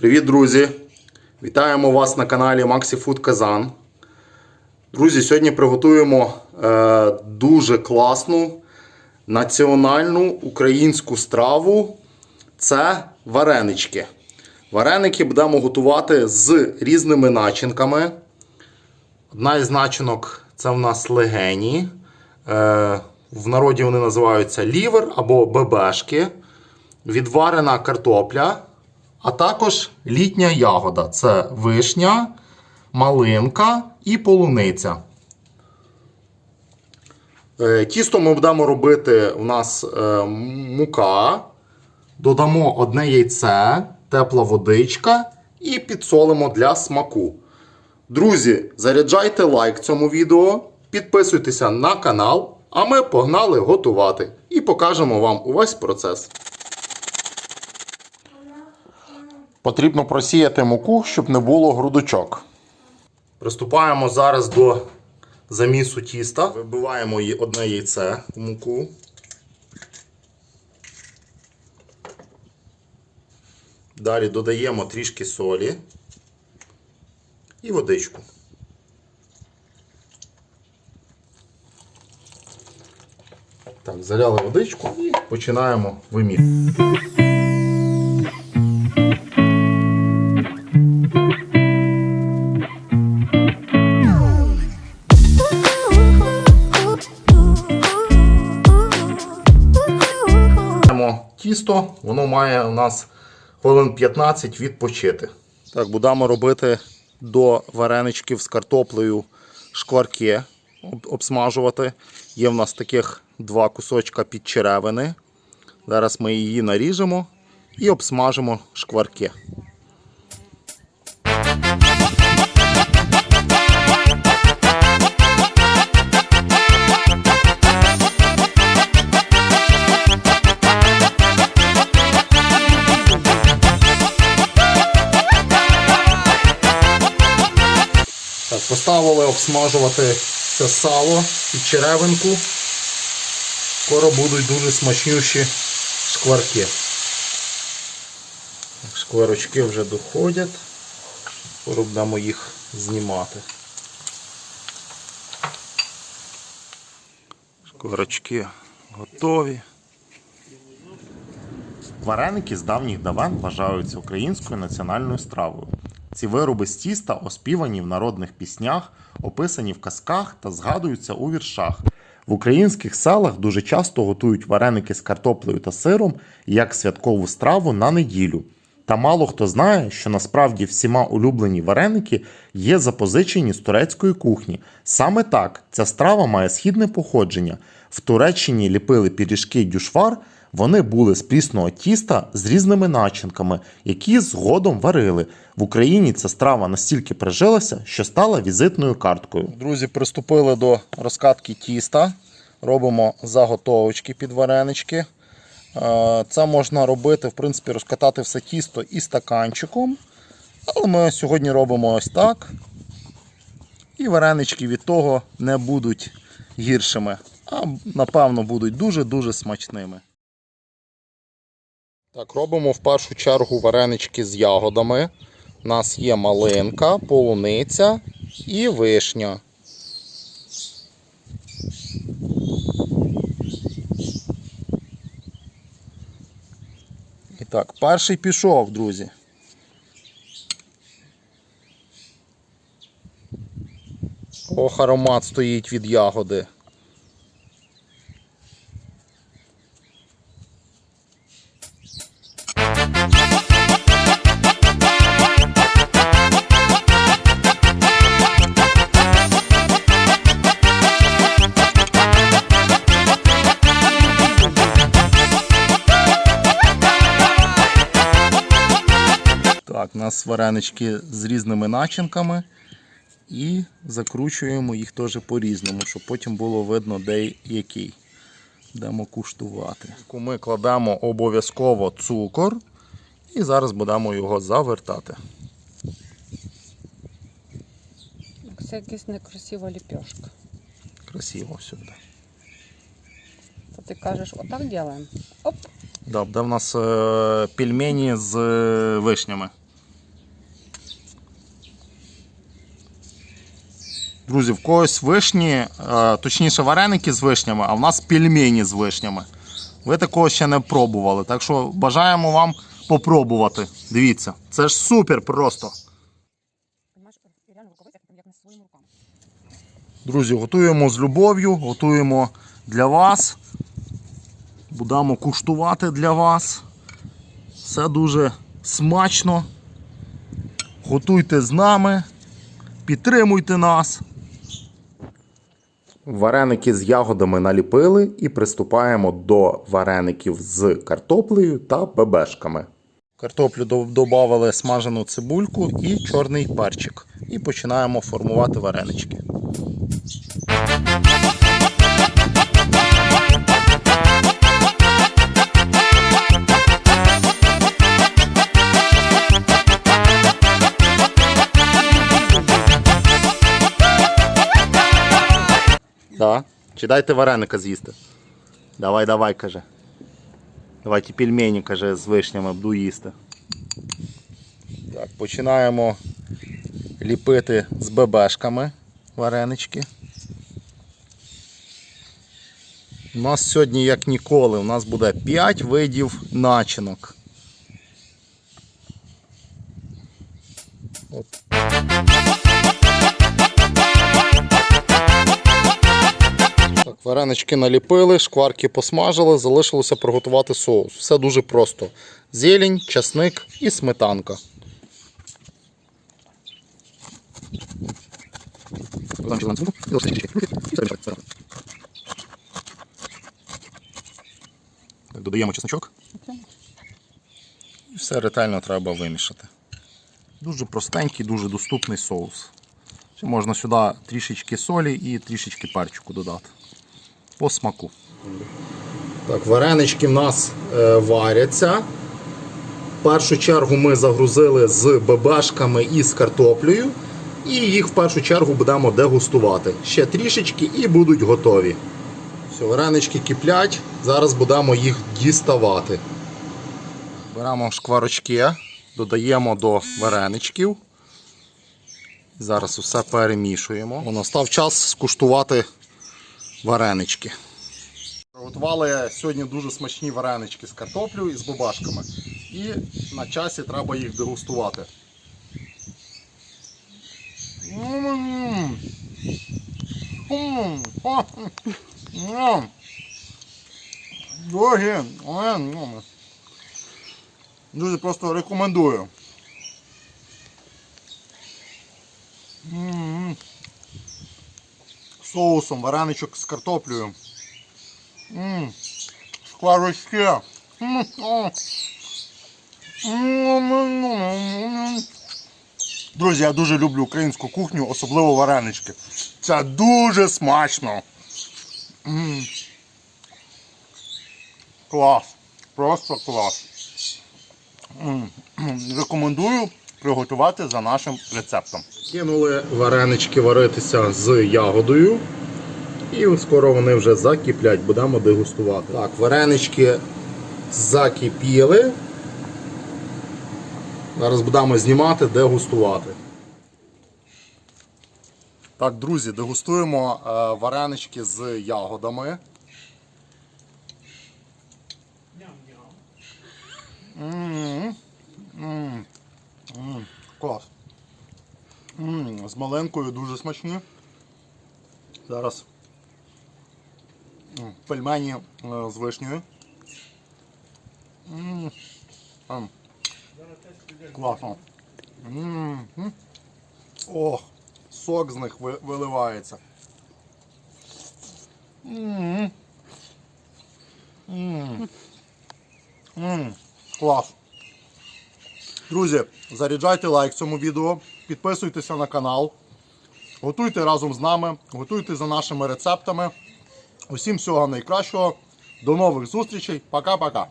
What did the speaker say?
Привіт, друзі! Вітаємо вас на каналі Maxi Food Казан. Друзі, сьогодні приготуємо е, дуже класну національну українську страву. Це варенички. Вареники будемо готувати з різними начинками. Одна із начинок це в нас легені. Е, в народі вони називаються лівер або бебешки. Відварена картопля, а також літня ягода. Це вишня, малинка і полуниця. Е, Тісто ми будемо робити у нас е, мука. Додамо одне яйце, тепла водичка і підсолимо для смаку. Друзі, заряджайте лайк цьому відео, підписуйтеся на канал, а ми погнали готувати і покажемо вам увесь процес. Потрібно просіяти муку, щоб не було грудочок. Приступаємо зараз до замісу тіста. Вибиваємо одне яйце в муку. Далі додаємо трішки солі і водичку. Так, заляли водичку і починаємо виміт. Тісто, воно має у нас хвилин 15 відпочити. Так, будемо робити до вареничків з картоплею шкварки обсмажувати. Є в нас таких два кусочка під черевини. Зараз ми її наріжемо і обсмажимо шкварки. Так, поставили обсмажувати це сало і черевинку. Скоро будуть дуже смачнющі шкварки. Так, Шкварочки вже доходять. Скоро будемо їх знімати. Шкварочки готові. Вареники з давніх давен вважаються українською національною стравою. Ці вироби з тіста оспівані в народних піснях, описані в казках та згадуються у віршах. В українських селах дуже часто готують вареники з картоплею та сиром як святкову страву на неділю. Та мало хто знає, що насправді всіма улюблені вареники є запозичені з турецької кухні. Саме так ця страва має східне походження. В Туреччині ліпили пиріжки дюшвар, вони були з прісного тіста з різними начинками, які згодом варили. В Україні ця страва настільки прижилася, що стала візитною карткою. Друзі, приступили до розкатки тіста. Робимо заготовочки під варенички. Е, Це можна робити, в принципі, розкатати все тісто і стаканчиком. Але ми сьогодні робимо ось так. І варенички від того не будуть гіршими, а напевно будуть дуже-дуже смачними. Так, робимо в першу чергу варенички з ягодами. У нас є малинка, полуниця і вишня. І так, перший пішов, друзі. Ох, аромат стоїть від ягоди. Нас варенички з різними начинками. І закручуємо їх теж по-різному, щоб потім було видно, де який. Будемо куштувати. Ми кладемо обов'язково цукор і зараз будемо його завертати. Це якась некрасива ліпешка. Красиво все буде. То ти кажеш, отак робимо. Оп. Да, де в нас е, пельмені з е, вишнями. Друзі, в когось вишні, е, точніше вареники з вишнями, а в нас пельмені з вишнями. Ви такого ще не пробували. Так що бажаємо вам попробувати. Дивіться, це ж супер просто. Друзі, готуємо з любов'ю, готуємо для вас. Будемо куштувати для вас. Все дуже смачно. Готуйте з нами, підтримуйте нас. Вареники з ягодами наліпили і приступаємо до вареників з картоплею та бебешками. Картоплю додавали смажену цибульку і чорний перчик. І починаємо формувати варенички. Да. Чи дайте вареника з'їсти? Давай, давай, каже. Давайте пельмені, каже, з вишнями буду їсти. Так, починаємо ліпити з бебешками варенички. У нас сьогодні, як ніколи, у нас буде 5 видів начинок. Варенички наліпили, шкварки посмажили, залишилося приготувати соус. Все дуже просто. Зелень, часник і сметанка. Додаємо чесночок. І все ретельно треба вимішати. Дуже простенький, дуже доступний соус. Ще можна сюди трішечки солі і трішечки перчику додати. По смаку. Так, варенички в нас е, варяться. В першу чергу ми загрузили з бебешками і з картоплею. І їх в першу чергу будемо дегустувати. Ще трішечки і будуть готові. Все, варенички киплять. Зараз будемо їх діставати. Беремо шкварочки, додаємо до вареничків. Зараз усе перемішуємо. Настав час скуштувати варенички. Приготували сьогодні дуже смачні варенички з картоплею і з бабашками. І на часі треба їх дегустувати. Дорогі. М. Дуже просто рекомендую. М. Соусом вареничок з картоплею. М. Шкварочки. М. О. М. Друзі, я дуже люблю українську кухню, особливо варенички. Це дуже смачно. М. Клас. Просто клас. М. Рекомендую приготувати за нашим рецептом. Кинули варенички варитися з ягодою. І скоро вони вже закиплять, будемо дегустувати. Так, варенички закипіли. Зараз будемо знімати, дегустувати. Так, друзі, дегустуємо е, варенички з ягодами. М, м, м, Клас. Маленькою дуже смачні. Зараз пельмені е, з вишнею. М, м. Класно. М, м. Ох, сок з них виливається. М. М. М. Клас. Друзі, заряджайте лайк цьому відео, підписуйтеся на канал, готуйте разом з нами, готуйте за нашими рецептами. Усім всього найкращого. До нових зустрічей. Пока-пока.